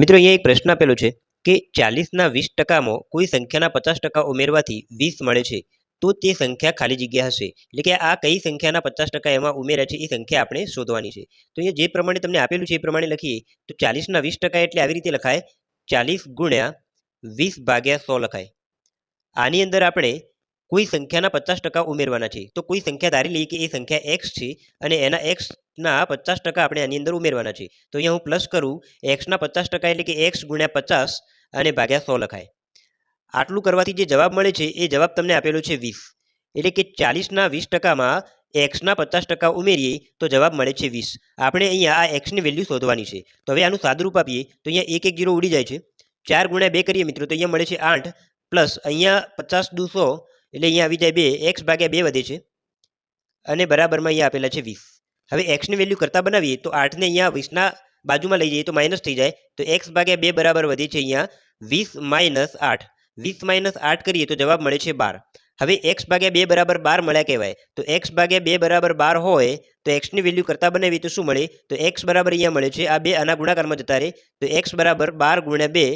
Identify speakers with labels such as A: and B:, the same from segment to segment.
A: મિત્રો અહીંયા એક પ્રશ્ન આપેલો છે કે ચાલીસના વીસ ટકામાં કોઈ સંખ્યાના પચાસ ટકા ઉમેરવાથી વીસ મળે છે, તો તે સંખ્યા ખાલી જગ્યા હશે. એટલે કે આ કઈ સંખ્યાના પચાસ ટકા એમાં ઉમેર્યા છે એ સંખ્યા આપણે શોધવાની છે. તો અહીંયા જે પ્રમાણે તમને આપેલું છે એ પ્રમાણે લખીએ, તો ચાલીસના વીસ ટકા એટલે આવી રીતે લખાય, ચાલીસ ગુણ્યા વીસ ભાગ્યા સો લખાય. આની અંદર આપણે કોઈ સંખ્યાના પચાસ ટકા ઉમેરવાના છે. તો કોઈ સંખ્યા ધારી લઈએ કે એ સંખ્યા એક્સ છે અને એના એક્સના પચાસ ટકા આપણે આની અંદર ઉમેરવાના છે તો અહીંયા હું પ્લસ કરું એક્સના પચાસ ટકા એટલે કે એક્સ ગુણ્યા પચાસ અને ભાગ્યા સો લખાય. આટલું કરવાથી જે જવાબ મળે છે, એ જવાબ તમને આપેલો છે વીસ. એટલે કે ચાલીસના વીસ ટકામાં એક્સના પચાસ ટકા ઉમેરીએ, તો જવાબ મળે છે વીસ. આપણે અહીંયા આ એક્સની વેલ્યુ શોધવાની છે. તો હવે આનું સાદરૂપ આપીએ, તો અહીંયા એક એક જીરો ઉડી જાય છે. ચાર ગુણ્યા બે કરીએ મિત્રો, તો અહીંયા મળે છે આઠ. પ્લસ અહીંયા પચાસ દુ સો એટલે અહીંયા આવી જાય બે એક્સ ભાગ્યા બે વધે છે. અને બરાબરમાં અહીંયા આપેલા છે વીસ. હવે એક્સની વેલ્યુ કરતાં બનાવીએ તો આઠને અહીંયા વીસના બાજુમાં લઈ જઈએ તો માઇનસ થઈ જાય. તો એક્સ ભાગ્યા બે બરાબર વધે છે અહીંયા વીસ માઇનસ આઠ. વીસ માઇનસ આઠ કરીએ તો જવાબ મળે છે બાર. હવે એક્સ ભાગ્યા બે બરાબર બાર મળ્યા કહેવાય. તો એક્સ ભાગ્યા બે બરાબર બાર હોય, તો એક્સની વેલ્યુ કરતાં બનાવી તો શું મળે? તો એક્સ બરાબર અહીંયા મળે છે. આ બે આના ગુણાકારમાં જતા રહે. તો એક્સ બરાબર બાર ગુણ્યા બે,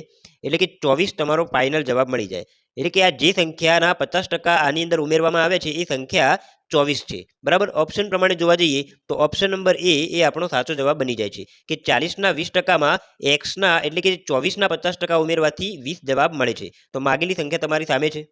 A: એટલે કે ચોવીસ તમારો ફાઇનલ જવાબ મળી જાય. એટલે કે આ જે સંખ્યાના પચાસ ટકા આની અંદર ઉમેરવામાં આવે છે, એ સંખ્યા ચોવીસ છે. બરાબર? ઓપ્શન પ્રમાણે જોવા જઈએ, તો ઓપ્શન નંબર એ એ આપણો સાચો જવાબ બની જાય છે. કે ચાલીસના વીસ ટકામાં એક્સના એટલે કે ચોવીસના પચાસ ટકા ઉમેરવાથી વીસ જવાબ મળે છે. તો માગેલી સંખ્યા તમારી સામે છે.